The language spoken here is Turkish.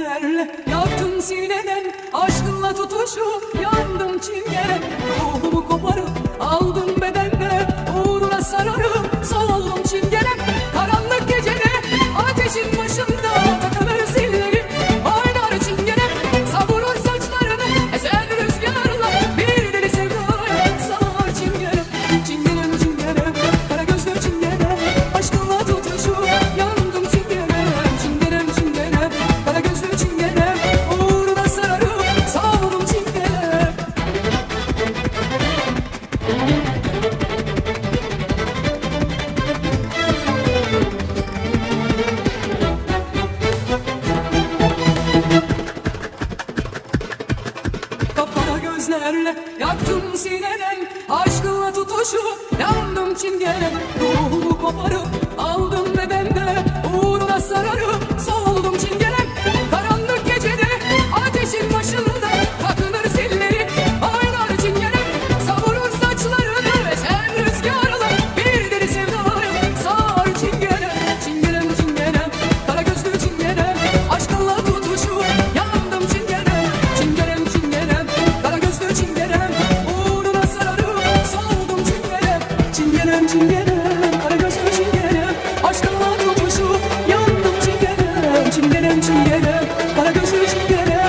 ellerle Yaktım sineden aşkınla tutuşup yandım çingene Ruhum Kapkara gözlerle yaktın sineden Aşkınla tutuşup yandım çingene. Ruhumu koparıp gelen çingene Kara gözlü çingene